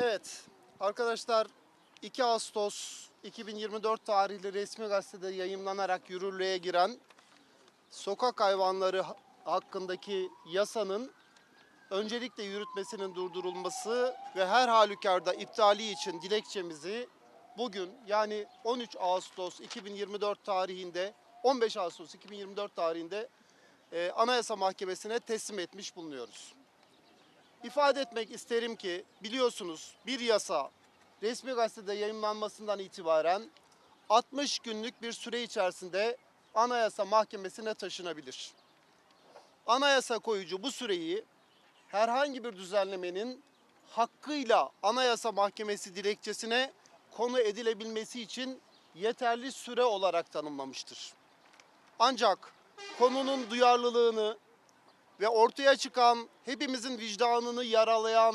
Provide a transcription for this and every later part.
Evet arkadaşlar 2 Ağustos 2024 tarihli resmi gazetede yayımlanarak yürürlüğe giren sokak hayvanları ha- hakkındaki yasanın öncelikle yürütmesinin durdurulması ve her halükarda iptali için dilekçemizi bugün yani 13 Ağustos 2024 tarihinde 15 Ağustos 2024 tarihinde e, Anayasa Mahkemesi'ne teslim etmiş bulunuyoruz. İfade etmek isterim ki biliyorsunuz bir yasa resmi gazetede yayınlanmasından itibaren 60 günlük bir süre içerisinde Anayasa Mahkemesi'ne taşınabilir. Anayasa koyucu bu süreyi herhangi bir düzenlemenin hakkıyla Anayasa Mahkemesi dilekçesine konu edilebilmesi için yeterli süre olarak tanımlamıştır. Ancak konunun duyarlılığını ve ortaya çıkan hepimizin vicdanını yaralayan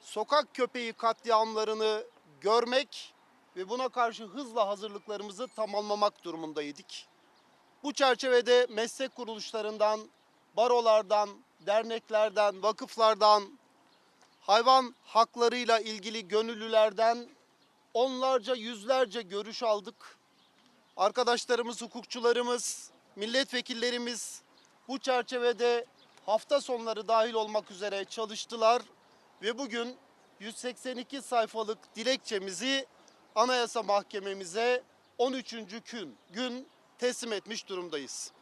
sokak köpeği katliamlarını görmek ve buna karşı hızla hazırlıklarımızı tamamlamak durumundaydık. Bu çerçevede meslek kuruluşlarından, barolardan, derneklerden, vakıflardan, hayvan haklarıyla ilgili gönüllülerden onlarca, yüzlerce görüş aldık. Arkadaşlarımız, hukukçularımız, milletvekillerimiz bu çerçevede hafta sonları dahil olmak üzere çalıştılar ve bugün 182 sayfalık dilekçemizi Anayasa Mahkememize 13. gün gün teslim etmiş durumdayız.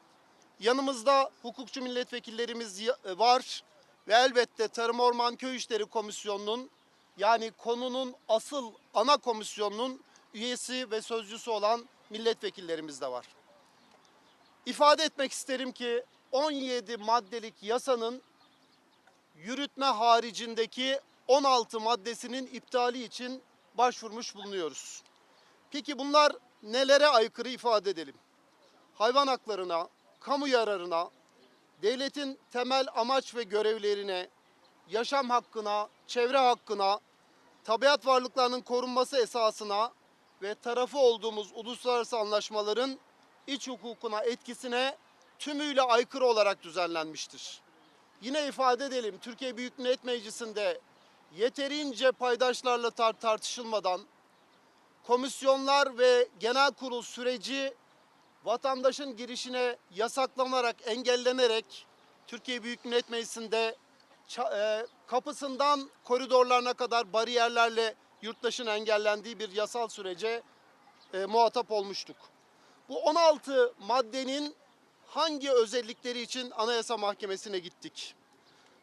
Yanımızda hukukçu milletvekillerimiz ya- var ve elbette Tarım Orman Köy İşleri Komisyonu'nun yani konunun asıl ana komisyonunun üyesi ve sözcüsü olan milletvekillerimiz de var. İfade etmek isterim ki 17 maddelik yasanın yürütme haricindeki 16 maddesinin iptali için başvurmuş bulunuyoruz. Peki bunlar nelere aykırı ifade edelim? Hayvan haklarına, kamu yararına, devletin temel amaç ve görevlerine, yaşam hakkına, çevre hakkına, tabiat varlıklarının korunması esasına ve tarafı olduğumuz uluslararası anlaşmaların iç hukukuna etkisine tümüyle aykırı olarak düzenlenmiştir. Yine ifade edelim Türkiye Büyük Millet Meclisi'nde yeterince paydaşlarla tar- tartışılmadan komisyonlar ve genel kurul süreci vatandaşın girişine yasaklanarak, engellenerek Türkiye Büyük Millet Meclisi'nde e, kapısından koridorlarına kadar bariyerlerle yurttaşın engellendiği bir yasal sürece e, muhatap olmuştuk. Bu 16 maddenin hangi özellikleri için Anayasa Mahkemesi'ne gittik?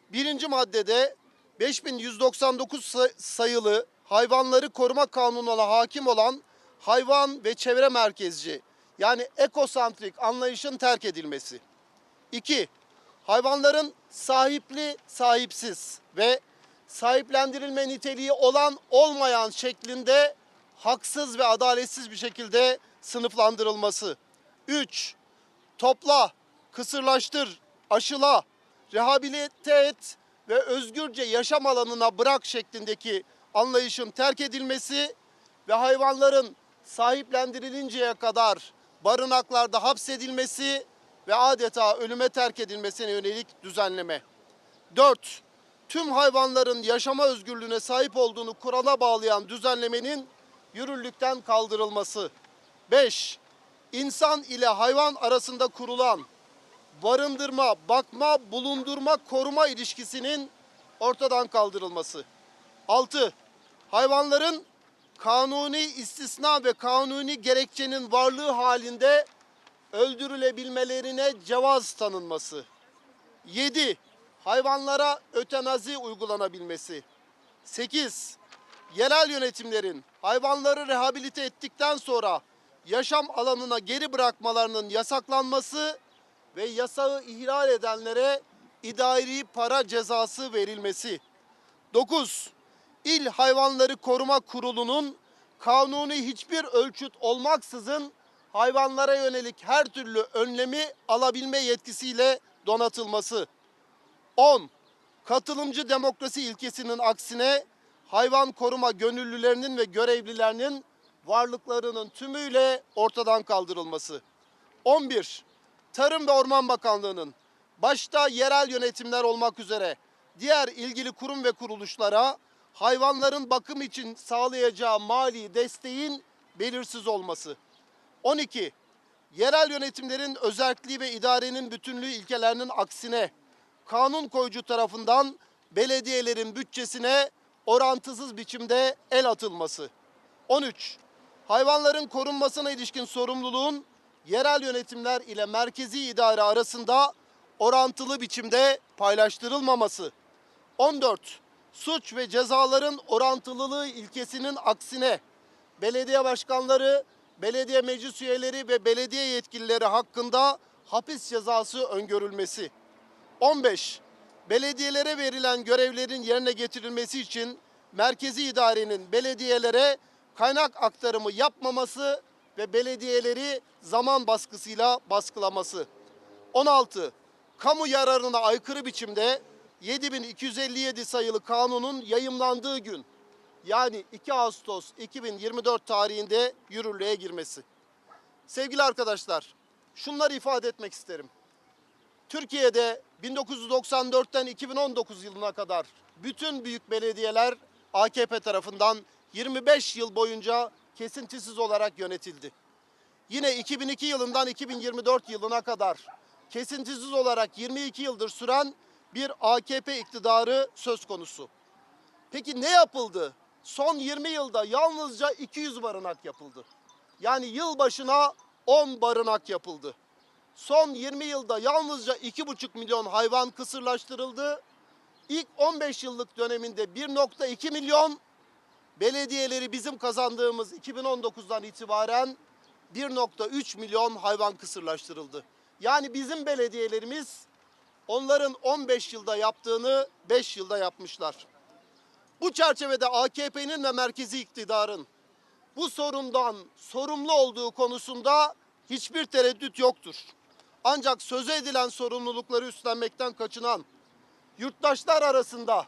Birinci maddede 5199 say- sayılı hayvanları koruma kanununa hakim olan hayvan ve çevre merkezci yani ekosantrik anlayışın terk edilmesi. 2. Hayvanların sahipli, sahipsiz ve sahiplendirilme niteliği olan olmayan şeklinde haksız ve adaletsiz bir şekilde sınıflandırılması. 3. Topla, kısırlaştır, aşıla, rehabilite et ve özgürce yaşam alanına bırak şeklindeki anlayışın terk edilmesi ve hayvanların sahiplendirilinceye kadar barınaklarda hapsedilmesi ve adeta ölüme terk edilmesine yönelik düzenleme. 4. Tüm hayvanların yaşama özgürlüğüne sahip olduğunu kurala bağlayan düzenlemenin yürürlükten kaldırılması. 5. İnsan ile hayvan arasında kurulan barındırma, bakma, bulundurma, koruma ilişkisinin ortadan kaldırılması. 6. Hayvanların kanuni istisna ve kanuni gerekçenin varlığı halinde öldürülebilmelerine cevaz tanınması. 7. Hayvanlara ötenazi uygulanabilmesi. 8. Yerel yönetimlerin hayvanları rehabilite ettikten sonra yaşam alanına geri bırakmalarının yasaklanması ve yasağı ihlal edenlere idari para cezası verilmesi. 9. İl Hayvanları Koruma Kurulu'nun kanuni hiçbir ölçüt olmaksızın hayvanlara yönelik her türlü önlemi alabilme yetkisiyle donatılması. 10. Katılımcı demokrasi ilkesinin aksine hayvan koruma gönüllülerinin ve görevlilerinin varlıklarının tümüyle ortadan kaldırılması. 11. Tarım ve Orman Bakanlığı'nın başta yerel yönetimler olmak üzere diğer ilgili kurum ve kuruluşlara hayvanların bakım için sağlayacağı mali desteğin belirsiz olması. 12. Yerel yönetimlerin özelliği ve idarenin bütünlüğü ilkelerinin aksine kanun koyucu tarafından belediyelerin bütçesine orantısız biçimde el atılması. 13. Hayvanların korunmasına ilişkin sorumluluğun yerel yönetimler ile merkezi idare arasında orantılı biçimde paylaştırılmaması. 14. Suç ve cezaların orantılılığı ilkesinin aksine belediye başkanları, belediye meclis üyeleri ve belediye yetkilileri hakkında hapis cezası öngörülmesi. 15. Belediyelere verilen görevlerin yerine getirilmesi için merkezi idarenin belediyelere kaynak aktarımı yapmaması ve belediyeleri zaman baskısıyla baskılaması. 16. Kamu yararına aykırı biçimde 7257 sayılı kanunun yayımlandığı gün yani 2 Ağustos 2024 tarihinde yürürlüğe girmesi. Sevgili arkadaşlar, şunları ifade etmek isterim. Türkiye'de 1994'ten 2019 yılına kadar bütün büyük belediyeler AKP tarafından 25 yıl boyunca kesintisiz olarak yönetildi. Yine 2002 yılından 2024 yılına kadar kesintisiz olarak 22 yıldır süren bir AKP iktidarı söz konusu. Peki ne yapıldı? Son 20 yılda yalnızca 200 barınak yapıldı. Yani yıl başına 10 barınak yapıldı. Son 20 yılda yalnızca 2,5 milyon hayvan kısırlaştırıldı. İlk 15 yıllık döneminde 1,2 milyon, belediyeleri bizim kazandığımız 2019'dan itibaren 1,3 milyon hayvan kısırlaştırıldı. Yani bizim belediyelerimiz onların 15 yılda yaptığını 5 yılda yapmışlar. Bu çerçevede AKP'nin ve merkezi iktidarın bu sorundan sorumlu olduğu konusunda hiçbir tereddüt yoktur. Ancak söze edilen sorumlulukları üstlenmekten kaçınan yurttaşlar arasında,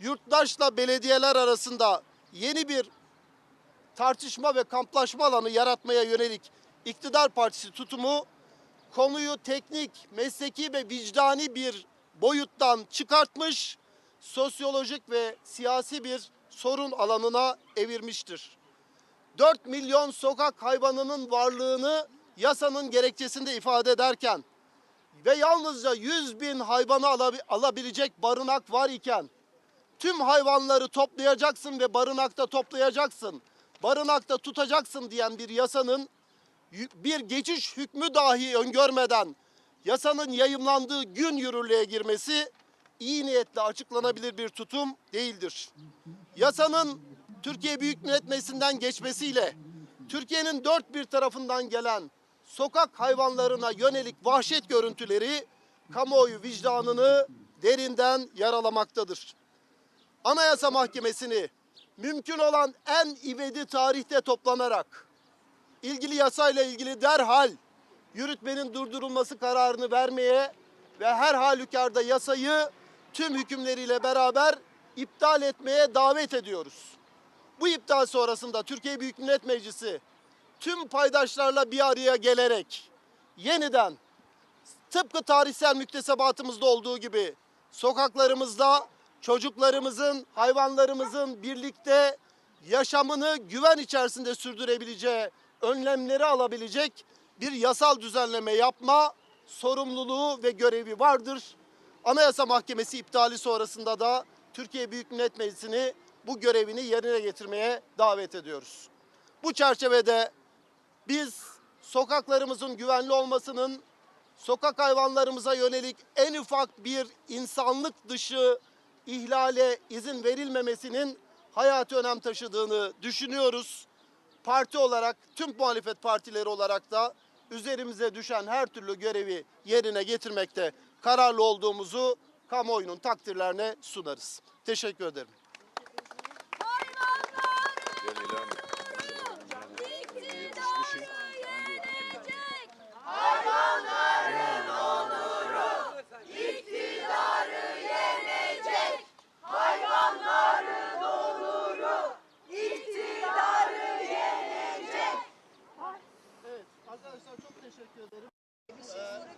yurttaşla belediyeler arasında yeni bir tartışma ve kamplaşma alanı yaratmaya yönelik iktidar partisi tutumu konuyu teknik, mesleki ve vicdani bir boyuttan çıkartmış, sosyolojik ve siyasi bir sorun alanına evirmiştir. 4 milyon sokak hayvanının varlığını yasanın gerekçesinde ifade ederken ve yalnızca 100 bin hayvanı alabi- alabilecek barınak var iken tüm hayvanları toplayacaksın ve barınakta toplayacaksın, barınakta tutacaksın diyen bir yasanın bir geçiş hükmü dahi öngörmeden yasanın yayımlandığı gün yürürlüğe girmesi iyi niyetle açıklanabilir bir tutum değildir. Yasanın Türkiye Büyük Millet Meclisi'nden geçmesiyle Türkiye'nin dört bir tarafından gelen sokak hayvanlarına yönelik vahşet görüntüleri kamuoyu vicdanını derinden yaralamaktadır. Anayasa Mahkemesi'ni mümkün olan en ivedi tarihte toplanarak ilgili yasayla ilgili derhal yürütmenin durdurulması kararını vermeye ve her halükarda yasayı tüm hükümleriyle beraber iptal etmeye davet ediyoruz. Bu iptal sonrasında Türkiye Büyük Millet Meclisi tüm paydaşlarla bir araya gelerek yeniden tıpkı tarihsel müktesebatımızda olduğu gibi sokaklarımızda çocuklarımızın, hayvanlarımızın birlikte yaşamını güven içerisinde sürdürebileceği önlemleri alabilecek bir yasal düzenleme yapma sorumluluğu ve görevi vardır. Anayasa Mahkemesi iptali sonrasında da Türkiye Büyük Millet Meclisi'ni bu görevini yerine getirmeye davet ediyoruz. Bu çerçevede biz sokaklarımızın güvenli olmasının sokak hayvanlarımıza yönelik en ufak bir insanlık dışı ihlale izin verilmemesinin hayati önem taşıdığını düşünüyoruz. Parti olarak tüm muhalefet partileri olarak da üzerimize düşen her türlü görevi yerine getirmekte kararlı olduğumuzu kamuoyunun takdirlerine sunarız. Teşekkür ederim. Gel ilan et. İktidarı yenecek. Evet arkadaşlar çok teşekkür ederim. Ee,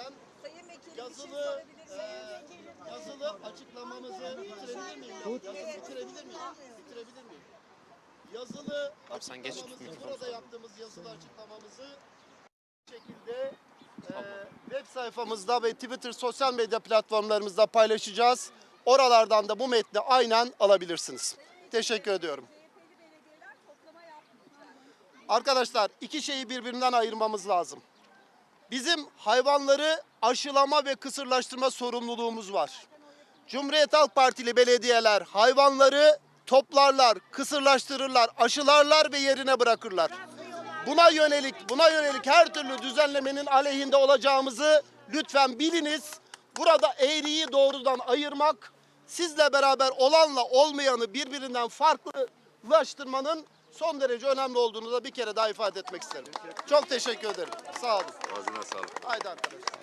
itibaren Sayın Vekilim bir şey yazılı sorabilir e, miyim? yazılı açıklamamızı bitirebilir miyiz? Bitirebilir miyim? Bitirebilir miyim? Yazılı Abi sen geç açıklamamızı, mikrofonu. burada yaptığımız yazılı açıklamamızı bu şekilde e, web sayfamızda ve Twitter sosyal medya platformlarımızda paylaşacağız. Oralardan da bu metni aynen alabilirsiniz. Teşekkür ediyorum. CHP'li belediyeler toplama yapmayacak. Arkadaşlar iki şeyi birbirinden ayırmamız lazım. Bizim hayvanları aşılama ve kısırlaştırma sorumluluğumuz var. Cumhuriyet Halk Partili belediyeler hayvanları toplarlar, kısırlaştırırlar, aşılarlar ve yerine bırakırlar. Buna yönelik, buna yönelik her türlü düzenlemenin aleyhinde olacağımızı lütfen biliniz. Burada eğriyi doğrudan ayırmak, sizle beraber olanla olmayanı birbirinden farklılaştırmanın son derece önemli olduğunu da bir kere daha ifade etmek isterim. Çok teşekkür ederim. Sağ olun. Ağzına sağlık. Haydi arkadaşlar.